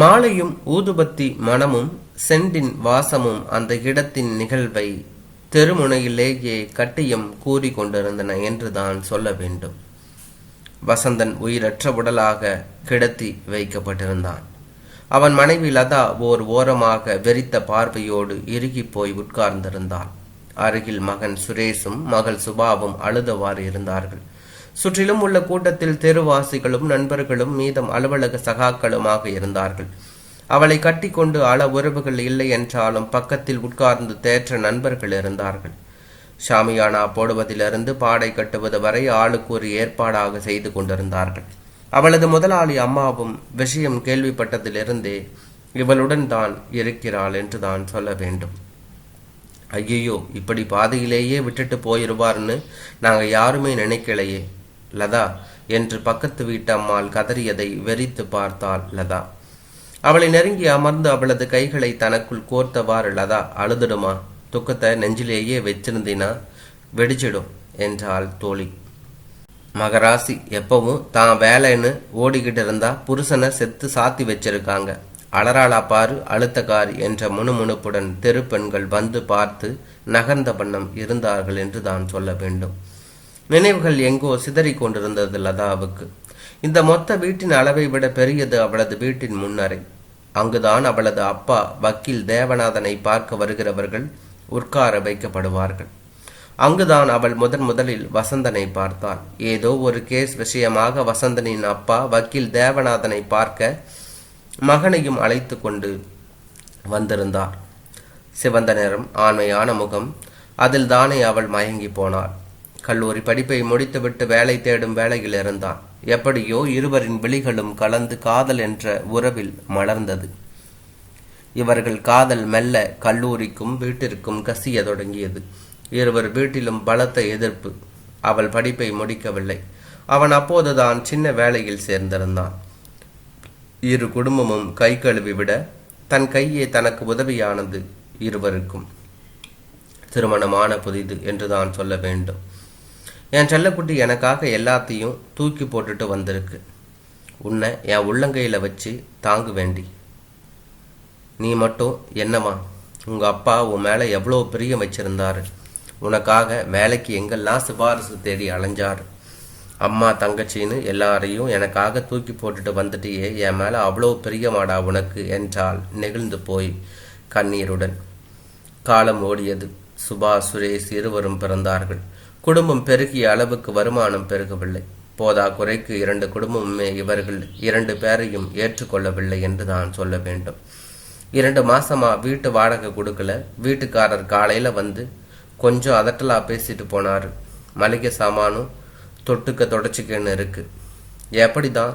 மாலையும் ஊதுபத்தி மணமும் செண்டின் வாசமும் அந்த இடத்தின் நிகழ்வை தெருமுனையிலேயே கட்டியம் கூறி கொண்டிருந்தன என்றுதான் சொல்ல வேண்டும். வசந்தன் உயிரற்ற உடலாக கிடத்தி வைக்கப்பட்டிருந்தான். அவன் மனைவி லதா ஓர் ஓரமாக வெறித்த பார்வையோடு இறுகிப் போய் உட்கார்ந்திருந்தாள். அருகில் மகன் சுரேஷும் மகள் சுபாவும் அழுதவாறு இருந்தார்கள். சுற்றிலும் உள்ள கூட்டத்தில் தெருவாசிகளும் நண்பர்களும் மீதம் அலுவலக சகாக்களுமாக இருந்தார்கள். அவளை கட்டிக்கொண்டு அள உறவுகள் இல்லை என்றாலும் பக்கத்தில் உட்கார்ந்து தேற்ற நண்பர்கள் இருந்தார்கள். ஷாமியானா போடுவதிலிருந்து பாடை கட்டுவது வரை ஆளுக்கு ஒரு ஏற்பாடாக செய்து கொண்டிருந்தார்கள். அவளது முதலாளி அம்மாவும் விஷயம் கேள்விப்பட்டதிலிருந்தே இவளுடன் தான் இருக்கிறாள் என்று தான் சொல்ல வேண்டும். ஐயையோ இப்படி பாதையிலேயே விட்டுட்டு போயிருவார்னு நாங்கள் யாருமே நினைக்கலையே. லதா. என்று பக்கத்து வீட்டு அம்மாள் கதறியதை வெறித்து பார்த்தாள் லதா. அவளை நெருங்கி அமர்ந்து அவளது கைகளை தனக்குள் கோர்த்தவாறு லதா அழுதுடுமா? துக்கத்தை நெஞ்சிலேயே வச்சிருந்தினா வெடிச்சிடும் என்றாள் தோழி. மகராசி எப்பவும் தான் வேலைன்னு ஓடிக்கிட்டு இருந்தா புருஷனை செத்து சாத்தி வச்சிருக்காங்க. அலறாளா பாரு அழுத்தக்காரு என்ற முணுமுணுப்புடன் தெரு பெண்கள் வந்து பார்த்து நகர்ந்த வண்ணம் இருந்தார்கள் என்று தான் சொல்ல வேண்டும். நினைவுகள் எங்கோ சிதறிக் கொண்டிருந்தது லதாவுக்கு. இந்த மொத்த வீட்டின் அளவை விட பெரியது அவளது வீட்டின் முன்னரை அங்குதான் அவளது அப்பா வக்கீல் தேவநாதனை பார்க்க வருகிறவர்கள் உட்கார வைக்கப்படுவார்கள். அங்குதான் அவள் முதன் முதலில் வசந்தனை பார்த்தாள். ஏதோ ஒரு கேஸ் விஷயமாக வசந்தனின் அப்பா வக்கீல் தேவநாதனை பார்க்க மகனையும் அழைத்து கொண்டு வந்திருந்தார். சிவந்த நிறம் ஆண்மையான முகம் அதில் தானே அவள் மயங்கி போனாள். கல்லூரி படிப்பை முடித்துவிட்டு வேலை தேடும் வேலையில் இருந்தான் எப்படியோ இருவரின் விழிகளும் கலந்து காதல் என்ற உறவில் மலர்ந்தது. இவர்கள் காதல் மெல்ல கல்லூரிக்கும் வீட்டிற்கும் கசிய தொடங்கியது. இருவர் வீட்டிலும் பலத்த எதிர்ப்பு. அவள் படிப்பை முடிக்கவில்லை. அவன் அப்போதுதான் சின்ன வேலையில் சேர்ந்திருந்தான். இரு குடும்பமும் கை கழுவி விட தன் கையே தனக்கு உதவியானது இருவருக்கும். திருமணமான புதிது என்றுதான் சொல்ல வேண்டும். என் செல்லக்குட்டி எனக்காக எல்லாத்தையும் தூக்கி போட்டுட்டு வந்திருக்கு. உன்னை என் உள்ளங்கையில் வச்சு தாங்கு வேண்டி நீ மட்டும் என்னம்மா உங்கள் அப்பா உன் மேலே எவ்வளோ பிரியம் வச்சிருந்தாரு. உனக்காக வேலைக்கு எங்கெல்லாம் சிபாரிசு தேடி அலைஞ்சார். அம்மா தங்கச்சின்னு எல்லாரையும் எனக்காக தூக்கி போட்டுட்டு வந்துட்டியே என் மேலே அவ்வளோ பிரியமாடா உனக்கு என்றால் நெகிழ்ந்து போய் கண்ணீருடன். காலம் ஓடியது. சுபா சுரேஷ் இருவரும் பிறந்தார்கள். குடும்பம் பெருகிய அளவுக்கு வருமானம் பெருகவில்லை. போதா குறைக்கு இரண்டு குடும்பமுமே இவர்கள் இரண்டு பேரையும் ஏற்றுக்கொள்ளவில்லை என்று தான் சொல்ல வேண்டும். இரண்டு மாசமா வீட்டு வாடகை கொடுக்கல. வீட்டுக்காரர் காலையில வந்து கொஞ்சம் அதட்டலா பேசிட்டு போனாரு. மளிகை சாமானும் தொட்டுக்க தொடச்சிக்கன்னு இருக்கு. எப்படி தான்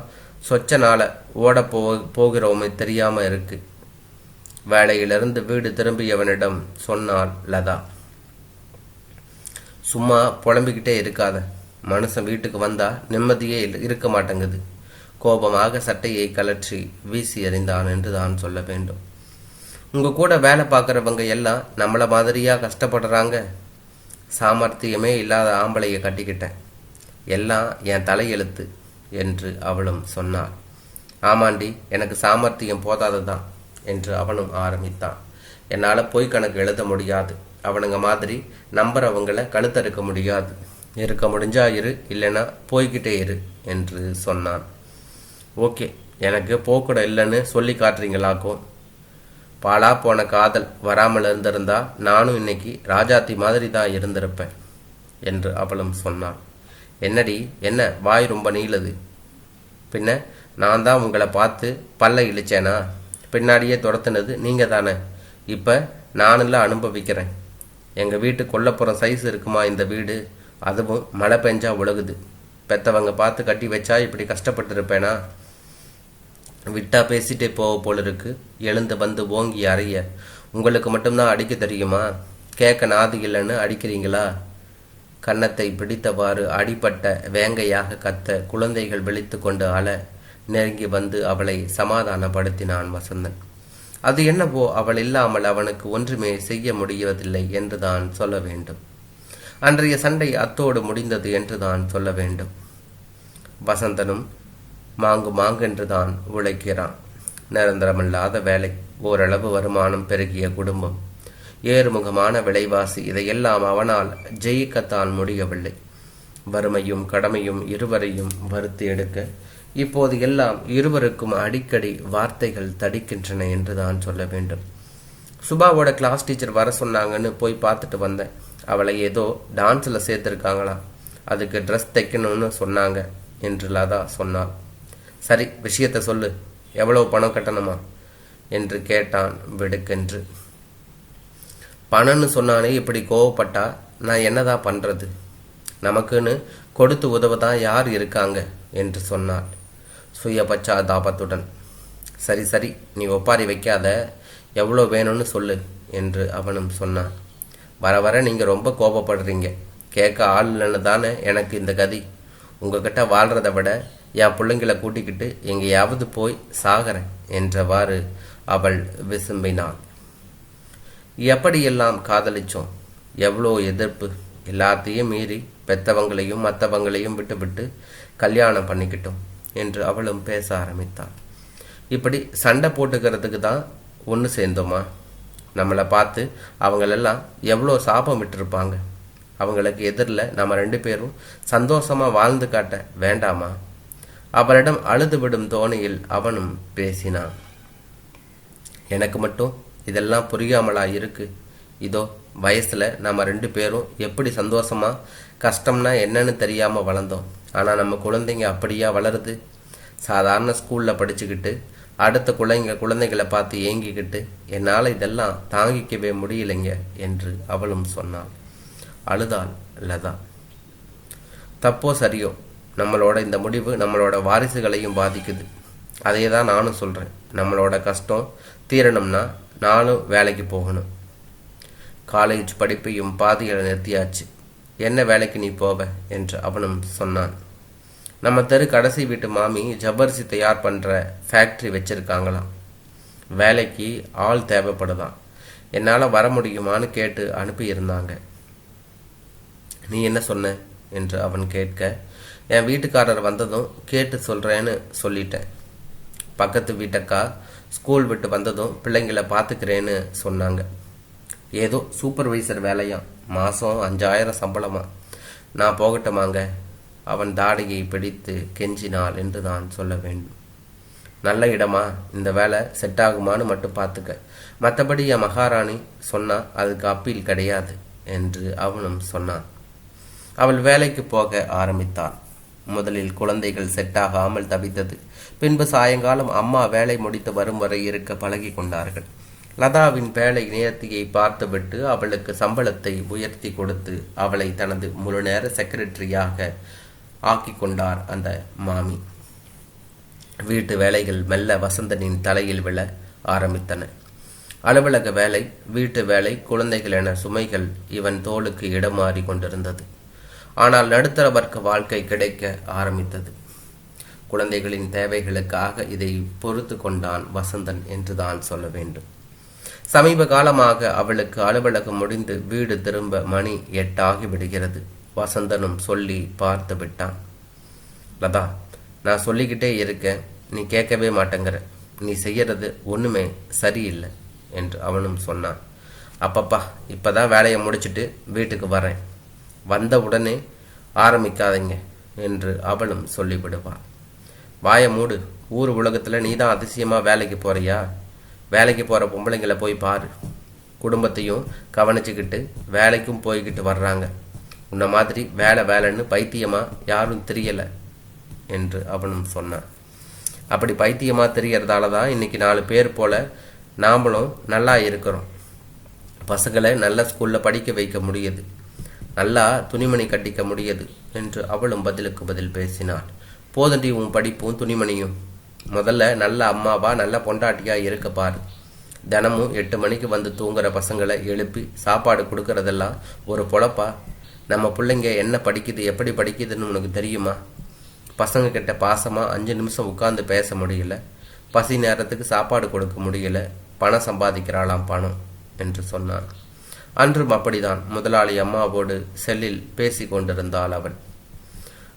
சொச்ச நாளை ஓட போ போகிறோமே தெரியாம இருக்கு. வேலையிலிருந்து வீடு திரும்பியவனிடம் சொன்னாள் லதா. சும்மா புலம்பிக்கிட்டே இருக்காத. மனுஷன் வீட்டுக்கு வந்தா நிம்மதியே இருக்க மாட்டேங்குது. கோபமாக சட்டையை கலற்றி வீசி எறிந்தான் என்று தான் சொல்ல வேண்டும். உங்க கூட வேலை பார்க்குறவங்க எல்லாம் நம்மளை மாதிரியா கஷ்டப்படுறாங்க. சாமர்த்தியமே இல்லாத ஆம்பளையை கட்டிக்கிட்டேன். எல்லாம் என் தலையெழுத்து என்று அவளும் சொன்னாள். ஆமாண்டி எனக்கு சாமர்த்தியம் போதாதுதான் என்று அவனும் ஆரம்பித்தான். என்னால் பொய் கணக்கு எழுத முடியாது. அவனுங்க மாதிரி நம்புறவங்கள கழுத்தறுக்க முடியாது. இருக்க முடிஞ்சா இரு இல்லைன்னா போய்கிட்டே இரு என்று சொன்னான். ஓகே எனக்கு போக்கூட இல்லைன்னு சொல்லி காட்டுறீங்களாக்கும் பாழா போன காதல் வராமல் இருந்திருந்தா நானும் இன்னைக்கு ராஜாத்தி மாதிரி தான் இருந்திருப்பேன் என்று அவளும் சொன்னாள். என்னடி என்ன வாய் ரொம்ப நீளுது. பின்ன நான் தான் உங்களை பார்த்து பல்ல இழிச்சேனா? பின்னாடியே துரத்துனது நீங்க தானே இப்போ நானும் அனுபவிக்கிறேன். எங்கள் வீட்டு கொல்லப்புறம் சைஸ் இருக்குமா இந்த வீடு? அதுவும் மழை பெஞ்சா உலகுது பெத்தவங்க பார்த்து கட்டி வச்சா இப்படி கஷ்டப்பட்டுருப்பேனா? விட்டா பேசிட்டே போக போல இருக்கு. எழுந்து வந்து ஓங்கி அறைய. உங்களுக்கு மட்டும்தான் அடிக்க தெரியுமா? கேட்க நாது இல்லைன்னு அடிக்கிறீங்களா? கன்னத்தை பிடித்தவாறு அடிபட்ட வேங்கையாக கத்த குழந்தைகள் விழித்து கொண்டு அழ நெருங்கி வந்து அவளை சமாதானப்படுத்தினான் வசந்தன். அது என்னவோ அவள் இல்லாமல் அவனுக்கு ஒன்றுமே செய்ய முடியவதில்லை என்றுதான் சொல்ல வேண்டும். அன்றைய சண்டை அத்தோடு முடிந்தது என்றுதான் சொல்ல வேண்டும். வசந்தனும் மாங்கு மாங்கென்றுதான் உழைக்கிறான். நிரந்தரமில்லாத வேலை ஓரளவு வருமானம் பெருகிய குடும்பம். ஏறுமுகமான விலைவாசி இதையெல்லாம் அவனால் ஜெயிக்கத்தான் முடியவில்லை. வறுமையும் கடமையும் இருவரையும் வறுத்து எடுக்க இப்போது எல்லாம் இருவருக்கும் அடிக்கடி வார்த்தைகள் தடிக்கின்றன என்று தான் சொல்ல வேண்டும். சுபாவோட கிளாஸ் டீச்சர் வர சொன்னாங்கன்னு போய் பார்த்துட்டு வந்தேன். அவளை ஏதோ டான்ஸில் சேர்த்துருக்காங்களா? அதுக்கு ட்ரெஸ் தைக்கணும்னு சொன்னாங்க என்று லதா சொன்னாள். சரி விஷயத்த சொல்லு. எவ்வளவு பணம் கட்டணுமா? என்று கேட்டான் வெடுக்கென்று. பணம்னு சொன்னானே இப்படி கோவப்பட்டா நான் என்னதான் பண்ணுறது நமக்குன்னு கொடுத்து உதவ தான் யார் இருக்காங்க? என்று சொன்னாள். சுய பச்சாதாபத்துடன் சரி சரி நீ ஒப்பாரி வைக்காத. எவ்வளோ வேணும்னு சொல்லு என்று அவனும் சொன்னான். வர வர நீங்கள் ரொம்ப கோபப்படுறீங்க. கேட்க ஆள் இல்லைன்னு தானே எனக்கு இந்த கதி. உங்ககிட்ட வாழ்கிறத விட என் பிள்ளைங்களை கூட்டிக்கிட்டு எங்கேயாவது போய் சாகிறேன் என்றவாறு அவள் விசும்பினாள். எப்படியெல்லாம் காதலிச்சோம்? எவ்வளோ எதிர்ப்பு. எல்லாத்தையும் மீறி பெத்தவங்களையும் மற்றவங்களையும் விட்டுவிட்டு கல்யாணம் பண்ணிக்கிட்டோம். என்று அவளும் பேச ஆரம்பித்தாள். இப்படி சண்டை போட்டுக்கிறதுக்கு தான் ஒன்று சேர்ந்தோமா? நம்மளை பார்த்து அவங்களெல்லாம் எவ்வளோ சாபம் விட்டுருப்பாங்க. அவங்களுக்கு எதிரில் நம்ம ரெண்டு பேரும் சந்தோஷமாக வாழ்ந்து காட்ட வேண்டாமா? அவளிடம் அழுது விடும் தோணியில் அவனும் பேசினான். எனக்கு மட்டும் இதெல்லாம் புரியாமலா இருக்கு? இதோ வயசுல நம்ம ரெண்டு பேரும் எப்படி சந்தோஷமா கஷ்டம்னா என்னன்னு தெரியாமல் வளர்ந்தோம். ஆனால் நம்ம குழந்தைங்க அப்படியா வளருது? சாதாரண ஸ்கூலில் படிச்சுக்கிட்டு அடுத்த குழந்தைங்க குழந்தைகளை பார்த்து ஏங்கிக்கிட்டு என்னால் இதெல்லாம் தாங்கிக்கவே முடியலைங்க என்று அவளும் சொன்னாள். அழுதாள் லதா. தப்போ சரியோ? நம்மளோட இந்த முடிவு நம்மளோட வாரிசுகளையும் பாதிக்குது. அதே தான் நானும் சொல்கிறேன் நம்மளோட கஷ்டம் தீரணும்னா நானும் வேலைக்கு போகணும். காலேஜ் படிப்பையும் பாதியில் நிறுத்தியாச்சு. என்ன வேலைக்கு நீ போவ? என்று அவனும் சொன்னான். நம்ம தெரு கடைசி வீட்டு மாமி ஜபர்சி தயார் பண்ணுற ஃபேக்ட்ரி வச்சிருக்காங்களாம். வேலைக்கு ஆள் தேவைப்படுதான். என்னால் வர முடியுமான்னு கேட்டு அனுப்பியிருந்தாங்க. நீ என்ன சொன்ன? என்று அவன் கேட்க என் வீட்டுக்காரர் வந்ததும் கேட்டு சொல்கிறேன்னு சொல்லிட்டேன். பக்கத்து வீட்டக்கா ஸ்கூல் விட்டு வந்ததும் பிள்ளைங்களை பார்த்துக்கிறேன்னு சொன்னாங்க. ஏதோ சூப்பர்வைசர் வேலையாம் மாதம் அஞ்சாயிரம் சம்பளமா? நான் போகட்டுமாங்க? அவன் தாடியை பிடித்து கெஞ்சினாள் என்று தான் சொல்ல வேண்டும். நல்ல இடமா? இந்த வேலை செட் ஆகுமான்னு மட்டும் பார்த்துக்க. மற்றபடி என் மகாராணி சொன்னா அதுக்கு அப்பீல் கிடையாது என்று அவனும் சொன்னான். அவள் வேலைக்கு போக ஆரம்பித்தாள். முதலில் குழந்தைகள் செட் ஆகாமல் தவித்தது. பின்பு சாயங்காலம் அம்மா வேலை முடித்து வரும் வரை இருக்க பழகி கொண்டார்கள். லதாவின் வேலை நேர்த்தியை பார்த்துவிட்டு அவளுக்கு சம்பளத்தை உயர்த்தி கொடுத்து அவளை தனது முழு நேர செக்ரட்டரியாக ஆக்கி கொண்டார் அந்த மாமி. வீட்டு வேலைகள் மெல்ல வசந்தனின் தலையில் விழ ஆரம்பித்தன. அலுவலக வேலை வீட்டு வேலை குழந்தைகள் என சுமைகள் இவன் தோளுக்கு இடமாறி கொண்டிருந்தது. ஆனால் நடுத்தர வர்க்க வாழ்க்கை கிடைக்க ஆரம்பித்தது. குழந்தைகளின் தேவைகளுக்காக இதை பொறுத்து கொண்டான் வசந்தன் என்றுதான் சொல்ல வேண்டும். சமீப காலமாக அவளுக்கு அலுவலகம் முடிந்து வீடு திரும்ப மணி எட்டாகி விடுகிறது. வசந்தனும் சொல்லி பார்த்து விட்டான். லதா நான் சொல்லிக்கிட்டே இருக்கேன். நீ கேட்கவே மாட்டேங்கிற. நீ செய்யறது ஒண்ணுமே சரியில்லை என்று அவனும் சொன்னான். அப்பப்பா இப்பதான் வேலையை முடிச்சிட்டு வீட்டுக்கு வரேன். வந்த உடனே ஆரம்பிக்காதீங்க என்று அவளும் சொல்லிவிடுவாள் வாய மூடு. ஊர் உலகத்தில் நீ தான் அதிசயமாக வேலைக்கு போறியா? வேலைக்கு போகிற பொம்பளைங்களை போய் பாரு. குடும்பத்தையும் கவனிச்சுக்கிட்டு வேலைக்கும் போய்கிட்டு வர்றாங்க. உன்ன மாதிரி வேலை வேலைன்னு பைத்தியமாக யாரும் தெரியலை என்று அவனும் சொன்னான். அப்படி பைத்தியமாக தெரியறதால தான் இன்னைக்கு நாலு பேர் போல நாமளும் நல்லா இருக்கிறோம். பசங்களை நல்ல ஸ்கூலில் படிக்க வைக்க முடியுது. நல்லா துணிமணி கட்டிக்க முடியுது என்று அவளும் பதிலுக்கு பதில் பேசினாள். போதண்டி உன் படிப்பும் துணிமணியும். முதல்ல நல்ல அம்மாவா நல்ல பொண்டாட்டியா இருக்க பாரு. தினமும் எட்டு மணிக்கு வந்து தூங்குற பசங்களை எழுப்பி சாப்பாடு கொடுக்கறதெல்லாம் ஒரு பொழப்பா? நம்ம பிள்ளைங்க என்ன படிக்குது எப்படி படிக்குதுன்னு உனக்கு தெரியுமா? பசங்க கிட்ட பாசமா அஞ்சு நிமிஷம் உட்காந்து பேச முடியல. பசி நேரத்துக்கு சாப்பாடு கொடுக்க முடியல. பணம் சம்பாதிக்கிறாளாம் பணம் என்று சொன்னான். அன்றும் அப்படிதான். முதலாளி அம்மாவோடு செல்லில் பேசி கொண்டிருந்தாள் அவள்.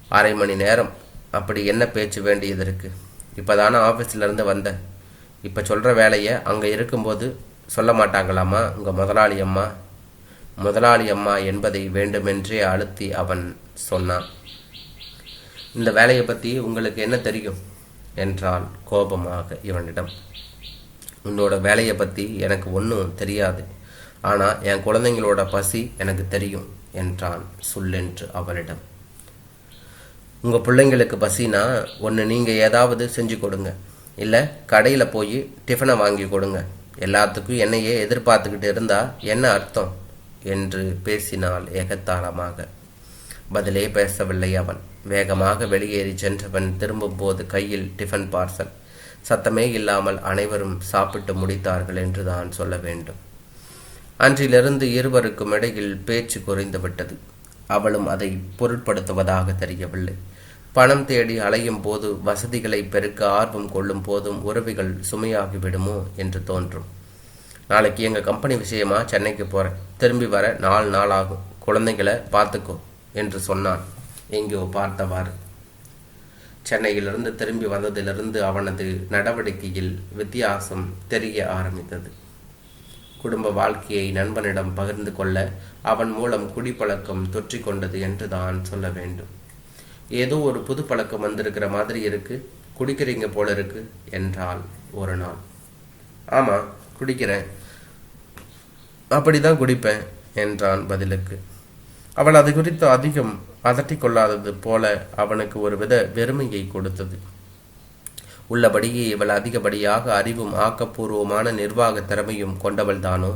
அரை மணி நேரம். அப்படி என்ன பேச்சு வேண்டியது இருக்குது இப்போ தானே இருந்து வந்தேன். இப்போ சொல்கிற வேலையை அங்கே இருக்கும்போது சொல்ல மாட்டாங்களாமா? உங்கள் முதலாளி அம்மா? முதலாளி அம்மா என்பதை வேண்டுமென்றே அழுத்தி அவன் சொன்னான். இந்த வேலையை பற்றி உங்களுக்கு என்ன தெரியும்? என்றான் கோபமாக இவனிடம். உன்னோட வேலையை பற்றி எனக்கு ஒன்றும் தெரியாது. ஆனால் என் குழந்தைங்களோட பசி எனக்கு தெரியும் என்றான் சொல்லென்று அவளிடம். உங்கள் பிள்ளைங்களுக்கு பசினா ஒன்று நீங்கள் ஏதாவது செஞ்சு கொடுங்க. இல்லை கடையில் போய் டிஃபனை வாங்கி கொடுங்க. எல்லாத்துக்கும் என்னையே எதிர்பார்த்துக்கிட்டு இருந்தால் என்ன அர்த்தம்? என்று பேசினாள் ஏகத்தாளமாக. பதிலே பேசவில்லை அவன். வேகமாக வெளியேறி சென்றவன் திரும்பும்போது கையில் டிஃபன் பார்சல் சத்தமே இல்லாமல் அனைவரும் சாப்பிட்டு முடித்தார்கள் என்று தான் சொல்ல வேண்டும். அன்றிலிருந்து இருவருக்கும் இடையில் பேச்சு குறைந்துவிட்டது அவளும் அதை பொருட்படுத்துவதாக தெரியவில்லை. பணம் தேடி அலையும் போது வசதிகளை பெருக்க ஆர்வம் கொள்ளும் போதும் உறவுகள் சுமையாகிவிடுமோ என்று தோன்றும். நாளைக்கு எங்கள் கம்பெனி விஷயமா சென்னைக்கு போகிறேன் திரும்பி வர நாலு நாள் ஆகும் குழந்தைகளை பார்த்துக்கோ என்று சொன்னான். எங்கேயோ பார்த்தவாறு. சென்னையிலிருந்து திரும்பி வந்ததிலிருந்து அவனது நடவடிக்கையில் வித்தியாசம் தெரிய ஆரம்பித்தது. குடும்ப வாழ்க்கையை நண்பனிடம் பகிர்ந்து கொள்ள அவன் மூலம் குடிப்பழக்கம் தொற்றிக்கொண்டது என்று தான் சொல்ல வேண்டும். ஏதோ ஒரு புது பழக்கம் வந்திருக்கிற மாதிரி இருக்கு. குடிக்கிறீங்க போல இருக்கு என்றாள் ஒரு நாள். ஆமா குடிக்கிறேன். அப்படிதான் குடிப்பேன் என்றான் பதிலுக்கு. அவள் அது குறித்து அதிகம் அதட்டி கொள்ளாதது போல அவனுக்கு ஒரு வித வெறுமையை கொடுத்தது. உள்ளபடியே இவள் அதிகப்படியாக அறிவும் ஆக்கப்பூர்வமான நிர்வாக திறமையும் கொண்டவள் தானோ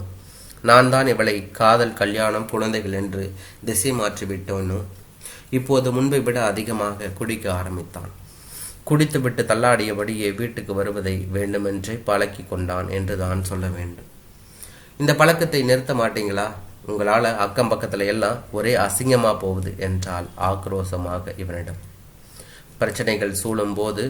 நான் தான் இவளை காதல் கல்யாணம் குழந்தைகள் என்று திசை மாற்றிவிட்டோனோ? இப்போது முன்பை விட அதிகமாக குடிக்க ஆரம்பித்தான். குடித்துவிட்டு தள்ளாடியபடியே வீட்டுக்கு வருவதை வேண்டுமென்றே பழக்கி கொண்டான் என்று தான் சொல்ல வேண்டும். இந்த பழக்கத்தை நிறுத்த மாட்டீங்களா? உங்களால் அக்கம் பக்கத்தில் எல்லாம் ஒரே அசிங்கமா போகுது என்றால் ஆக்ரோசமாக இவனிடம். பிரச்சனைகள் சூழும் போது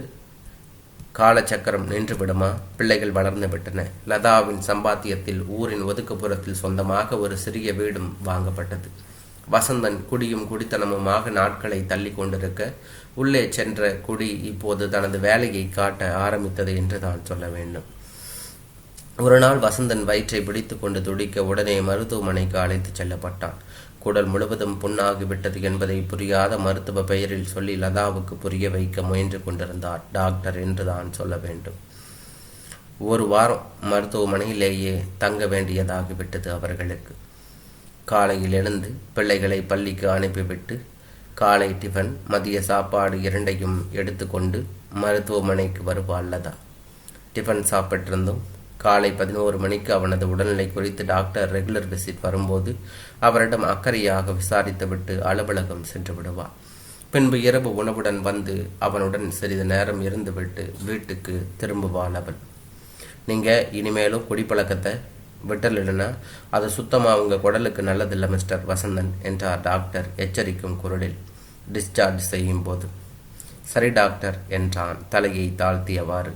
காலச்சக்கரம் நின்று விடுமா? பிள்ளைகள் வளர்ந்து விட்டன. லதாவின் சம்பாத்தியத்தில் ஊரின் ஒதுக்குப்புறத்தில் சொந்தமாக ஒரு சிறிய வீடும் வாங்கப்பட்டது. வசந்தன் குடியும் குடித்தனமுமாக நாட்களை தள்ளி கொண்டிருக்க உள்ளே சென்ற குடி இப்போது தனது வேலையை காட்ட ஆரம்பித்தது என்று தான் சொல்ல வேண்டும். ஒரு நாள் வசந்தன் வயிற்றை பிடித்து கொண்டு துடிக்க உடனே மருத்துவமனைக்கு அழைத்து செல்லப்பட்டான். குடல் முழுவதும் புண்ணாகிவிட்டது என்பதை புரியாத மருத்துவ பெயரில் சொல்லி லதாவுக்கு புரிய வைக்க முயன்று கொண்டிருந்தார் டாக்டர் என்று தான் சொல்ல வேண்டும். ஒரு வாரம் மருத்துவமனையிலேயே தங்க வேண்டியதாகிவிட்டது அவர்களுக்கு. காலையில் எழுந்து பிள்ளைகளை பள்ளிக்கு அனுப்பிவிட்டு காலை டிஃபன் மதிய சாப்பாடு இரண்டையும் எடுத்துக்கொண்டு மருத்துவமனைக்கு வருவாள் லதா டிஃபன் சாப்பிட்டிருந்தும். காலை பதினோரு மணிக்கு அவனது உடல்நிலை குறித்து டாக்டர் ரெகுலர் விசிட் வரும்போது அவரிடம் அக்கறையாக விசாரித்துவிட்டு அலுவலகம் சென்று விடுவார். பின்பு இரவு உணவுடன் வந்து அவனுடன் சிறிது நேரம் இருந்துவிட்டு வீட்டுக்கு திரும்புவாள் அவள் நீங்கள் இனிமேலும் குடிப்பழக்கத்தை விட்டலில்லைன்னா அது சுத்தமாக உங்கள் குடலுக்கு நல்லதில்லை மிஸ்டர் வசந்தன் என்றார் டாக்டர் எச்சரிக்கும் குரலில் டிஸ்சார்ஜ் செய்யும் போது சரி டாக்டர் என்றான் தலையை தாழ்த்தியவாறு.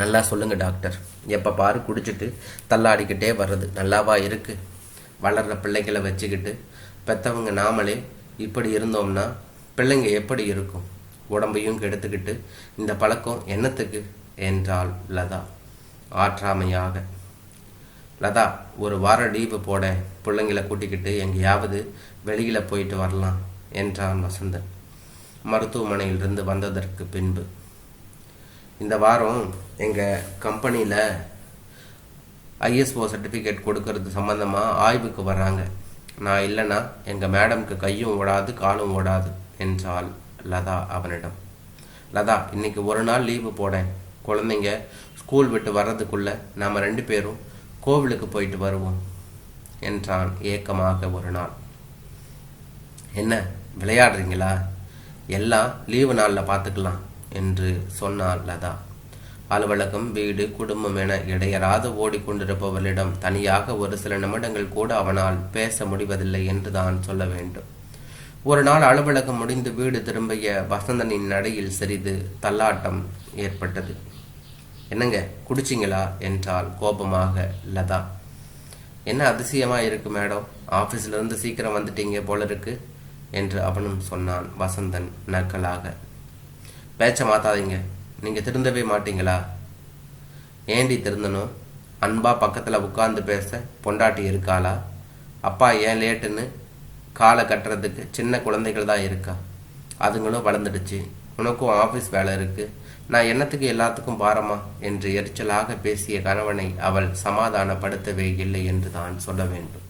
நல்லா சொல்லுங்கள் டாக்டர். எப்போ பாரு குடிச்சிட்டு தள்ளாடிக்கிட்டே வர்றது. நல்லாவா இருக்குது வளர்ற பிள்ளைகளை வச்சுக்கிட்டு பெற்றவங்க நாமளே இப்படி இருந்தோம்னா பிள்ளைங்க எப்படி இருக்கும்? உடம்பையும் கெடுத்துக்கிட்டு இந்த பழக்கம் என்னத்துக்கு? என்றாள் லதா. ஆற்றாமையாக. லதா ஒரு வாரம் லீவு போட பிள்ளைங்களை கூட்டிக்கிட்டு எங்கேயாவது வெளியில் போயிட்டு வரலாம் என்றான் வசந்தன். மருத்துவமனையிலிருந்து வந்ததற்கு பின்பு. இந்த வாரம் எங்கள் கம்பெனியில் ஐஎஸ்ஓ சர்டிஃபிகேட் கொடுக்கறது சம்மந்தமாக ஆய்வுக்கு வராங்க. நான் இல்லைன்னா எங்கள் மேடம்க்கு கையும் ஓடாது காலும் ஓடாது என்றாள் லதா அவனிடம். லதா இன்னைக்கு ஒரு நாள் லீவு போடேன் குழந்தைங்க ஸ்கூல் விட்டு வர்றதுக்குள்ளே நாம் ரெண்டு பேரும் கோவிலுக்கு போயிட்டு வருவோம் என்றான் ஏக்கமாக ஒரு நாள். என்ன விளையாடுறீங்களா? எல்லாம் லீவு நாளில் பார்த்துக்கலாம் என்று சொன்னாள் லதா. அலுவலகம் வீடு குடும்பம் என இடையராது ஓடிக்கொண்டிருப்பவளிடம் தனியாக ஒரு சில நிமிடங்கள் கூட அவனால் பேச முடிவதில்லை என்று தான் சொல்ல வேண்டும். ஒரு நாள் அலுவலகம் முடிந்து வீடு திரும்பிய வசந்தனின் நடையில் சிறிது தள்ளாட்டம் ஏற்பட்டது. என்னங்க குடிச்சிங்களா? என்றால் கோபமாக லதா. என்ன அதிசயமாக இருக்கு மேடம்? ஆஃபீஸ்லேருந்து சீக்கிரம் வந்துட்டீங்க போல இருக்கு என்று அவனும் சொன்னான் வசந்தன் நக்கலாக. பேச்ச மாத்தாதீங்க. நீங்கள் திருந்தவே மாட்டீங்களா? ஏண்டி திருந்தணும்? அன்பா பக்கத்தில் உட்கார்ந்து பேச பொண்டாட்டி இருக்காளா? அப்பா ஏன் லேட்டுன்னு? காலை கட்டுறதுக்கு சின்ன குழந்தைகள் தான் இருக்கா? அதுங்களும் வளர்ந்துடுச்சு. உனக்கும் ஆஃபீஸ் வேலை இருக்குது நான் என்னத்துக்கு எல்லாத்துக்கும் பாரமா? என்று எரிச்சலாக பேசிய கணவனை அவள் சமாதானப்படுத்தவே இல்லை என்று தான் சொல்ல வேண்டும்.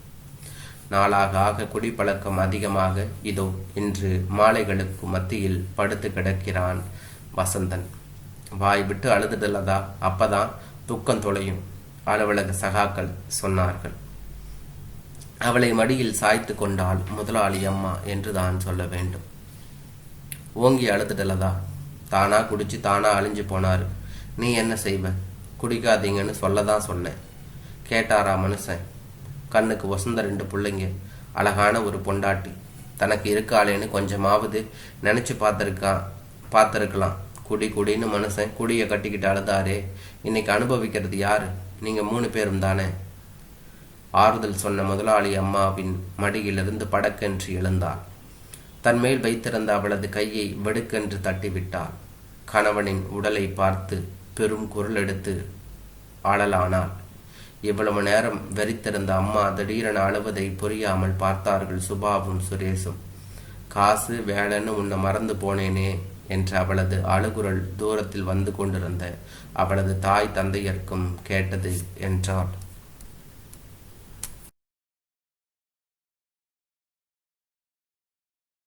நாளாக ஆக குடிப்பழக்கம் அதிகமாக இதோ இன்று மாலைகளுக்கு மத்தியில் படுத்து கிடக்கிறான் வசந்தன். வாய் விட்டு அழுதுடலதா அப்பதான் துக்கம் தொலையும் அலுவலக சகாக்கள் சொன்னார்கள். அவளை மடியில் சாய்த்து கொண்டாள் முதலாளி அம்மா என்று தான் சொல்ல வேண்டும். ஓங்கி அழுதுடலதா தானா குடிச்சு தானா அழிஞ்சு போனார். நீ என்ன செய்வ? குடிக்காதீங்கன்னு சொல்ல தான் சொன்னேன். கேட்டாரா மனுஷன்? கண்ணுக்கு வசந்த ரெண்டு பிள்ளைங்க அழகான ஒரு பொண்டாட்டி. தனக்கு இருக்காளேன்னு கொஞ்சமாவது நினச்சி பார்த்துருக்கான் பார்த்துருக்கலாம். குடி குடின்னு மனுஷன் குடியை கட்டிக்கிட்டு அழுதாரே. இன்னைக்கு அனுபவிக்கிறது யார்? நீங்கள் மூணு பேரும் தானே? ஆறுதல் சொன்ன முதலாளி அம்மாவின் மடியிலிருந்து படக்கென்று எழுந்தாள் தன்மேல் வைத்திருந்த அவளது கையை வெடுக்கென்று தட்டிவிட்டாள். கணவனின் உடலை பார்த்து பெரும் குரல் எடுத்து ஆளலானாள். இவ்வளவு நேரம் வெறித்திருந்த அம்மா திடீரென அழுவதை புரியாமல் பார்த்தார்கள் சுபாவும் சுரேஷும். காசு வேலைன்னு உன்னை மறந்து போனேனே என்ற அவளது அழுகுரல் தூரத்தில் வந்து கொண்டிருந்த அவளது தாய் தந்தையர்க்கும் கேட்டது என்றாள்.